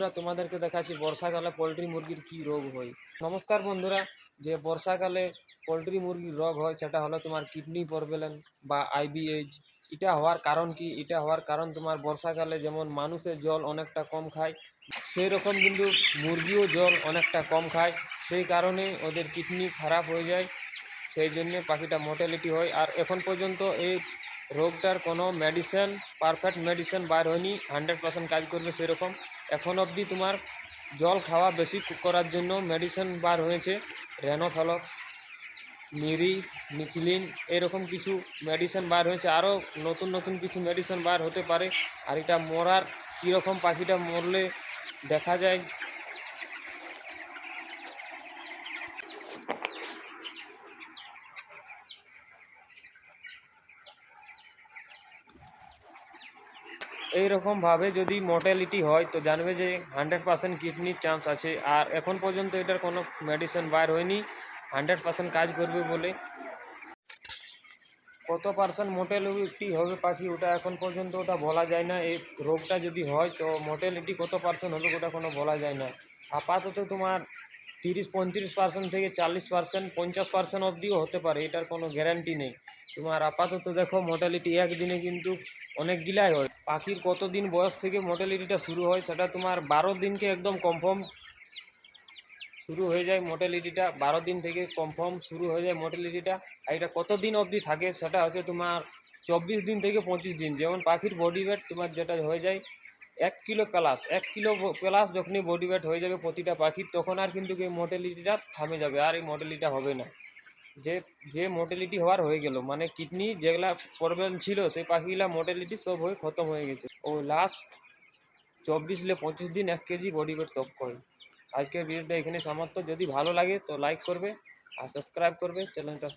বন্ধুরা, তোমাদেরকে দেখাচ্ছি বর্ষাকালে পোলট্রি মুরগির কি রোগ হয়। নমস্কার বন্ধুরা, যে বর্ষাকালে পোলট্রি মুরগির রোগ হয়, সেটা হলো তোমার কিডনি প্রবলেম বা আইবিএইচ। এটা হওয়ার কারণ কি? এটা হওয়ার কারণ তোমার বর্ষাকালে যেমন মানুষের জল অনেকটা কম খায় সেই রকম কিন্তু মুরগিও জল অনেকটা কম খায়। সেই কারণে ওদের কিডনি খারাপ হয়ে যায়, সেই জন্য পাখিটা মোর্টালিটি হয়। আর এখন পর্যন্ত এই রোগটার কোনো মেডিসিন পারফেক্ট মেডিসিন বার হয়নি হান্ড্রেড পার্সেন্ট কাজ করবে সেরকম। এখন অবধি তোমার জল খাওয়া বেশি করার জন্য মেডিসিন বার হয়েছে রেনোফলক্স মিরি নিচলিন এরকম কিছু মেডিসিন বার হয়েছে। আরও নতুন নতুন কিছু মেডিসিন বার হতে পারে। আর এটা মরার কীরকম পাখিটা মরলে দেখা যায় এইরকমভাবে যদি মর্টালিটি হয়, তো জানবে যে হান্ড্রেড পার্সেন্ট কিডনির চান্স আছে। আর এখন পর্যন্ত এটার কোনো মেডিসিন বার হয়নি। হান্ড্রেড পার্সেন্ট কাজ করবে বলে। কত পার্সেন্ট মোর্টালিটি হবে পাখি, ওটা এখন পর্যন্ত ওটা বলা যায় না। এই রোগটা যদি হয়, তো মোর্টালিটি কত পার্সেন্ট হবে ওটা কোনো বলা যায় না। আপাতত তোমার তিরিশ, পঁয়ত্রিশ পার্সেন্ট থেকে চল্লিশ পার্সেন্ট পঞ্চাশ পার্সেন্ট অবধিও হতে পারে, এটার কোনো গ্যারান্টি নেই। তোমার আপাতত দেখো মোর্টালিটি একদিনে কিন্তু অনেকগুলাই হয়। পাখির কতদিন বয়স থেকে মোর্টালিটিটা শুরু হয়, সেটা তোমার বারো দিনকে একদম কনফার্ম শুরু হয়ে যায় মোর্টালিটিটা বারো দিন থেকে কনফার্ম শুরু হয়ে যায় মোর্টালিটিটা আর এটা কতদিন অবধি থাকে সেটা হচ্ছে তোমার চব্বিশ দিন থেকে পঁচিশ দিন। যেমন পাখির বডি ওয়েট তোমার যেটা হয়ে যায় এক কিলো প্লাস এক কিলো প্লাস যখনই বডি ওয়েট হয়ে যাবে প্রতিটা পাখির, তখন আর কিন্তু এই মোর্টালিটিটা থামে যাবে, আর এই মোর্টালিটিটা হবে না। যে যে মোর্টালিটি হওয়ার হয়ে গেল মানে কিডনি যেগুলা প্রবলেম ছিল, সেই পাখিগুলা মোর্টালিটি সব হয়ে খতম হয়ে গেছে। ও লাস্ট চব্বিশ লে পঁচিশ দিন এক কেজি বডি ওয়েট তপ করে। আজকের ভিডিওটা এখানে সমাপ্ত। যদি ভালো লাগে তো লাইক করবে আর সাবস্ক্রাইব করবে চ্যানেলটা